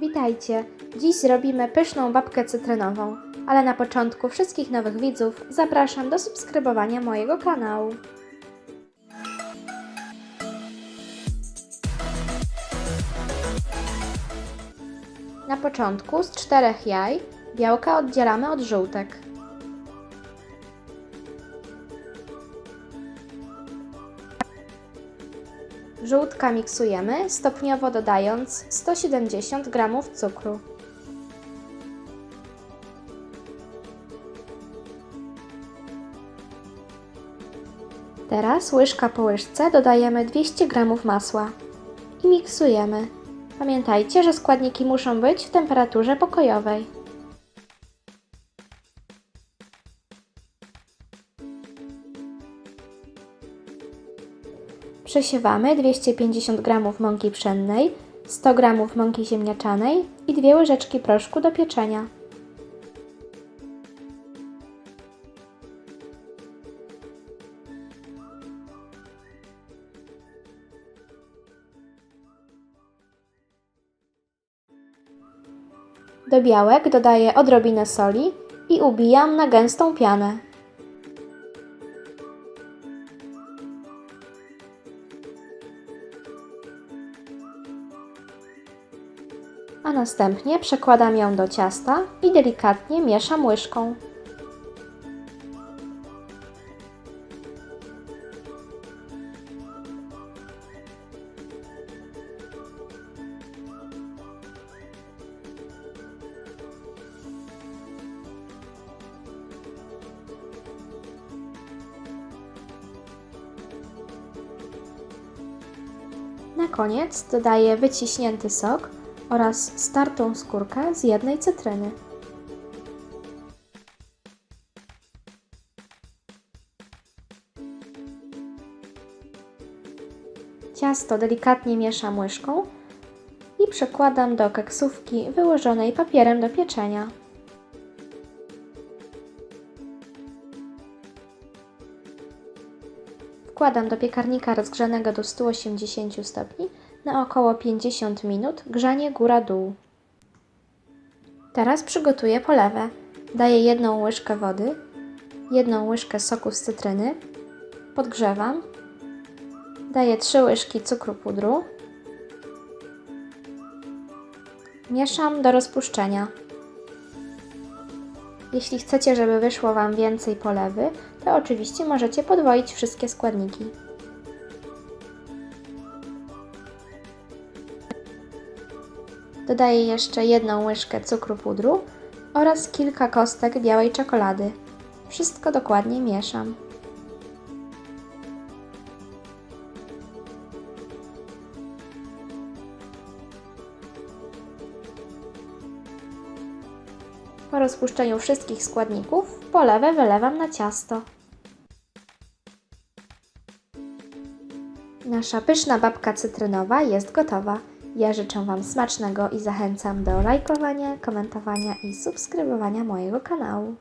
Witajcie! Dziś zrobimy pyszną babkę cytrynową, ale na początku wszystkich nowych widzów zapraszam do subskrybowania mojego kanału. Na początku z czterech jaj białka oddzielamy od żółtek. Żółtka miksujemy, stopniowo dodając 170 g cukru. Teraz łyżka po łyżce dodajemy 200 g masła i miksujemy. Pamiętajcie, że składniki muszą być w temperaturze pokojowej. Przesiewamy 250 g mąki pszennej, 100 g mąki ziemniaczanej i 2 łyżeczki proszku do pieczenia. Do białek dodaję odrobinę soli i ubijam na gęstą pianę. A następnie przekładam ją do ciasta i delikatnie mieszam łyżką. Na koniec dodaję wyciśnięty sok oraz startą skórkę z jednej cytryny. Ciasto delikatnie mieszam łyżką i przekładam do keksówki wyłożonej papierem do pieczenia. Wkładam do piekarnika rozgrzanego do 180 stopni na około 50 minut grzanie góra-dół. Teraz przygotuję polewę. Daję jedną łyżkę wody, jedną łyżkę soku z cytryny, podgrzewam, daję 3 łyżki cukru pudru, mieszam do rozpuszczenia. Jeśli chcecie, żeby wyszło Wam więcej polewy, to oczywiście możecie podwoić wszystkie składniki. Dodaję jeszcze jedną łyżkę cukru pudru oraz kilka kostek białej czekolady. Wszystko dokładnie mieszam. Po rozpuszczeniu wszystkich składników polewę wylewam na ciasto. Nasza pyszna babka cytrynowa jest gotowa. Ja życzę Wam smacznego i zachęcam do lajkowania, komentowania i subskrybowania mojego kanału.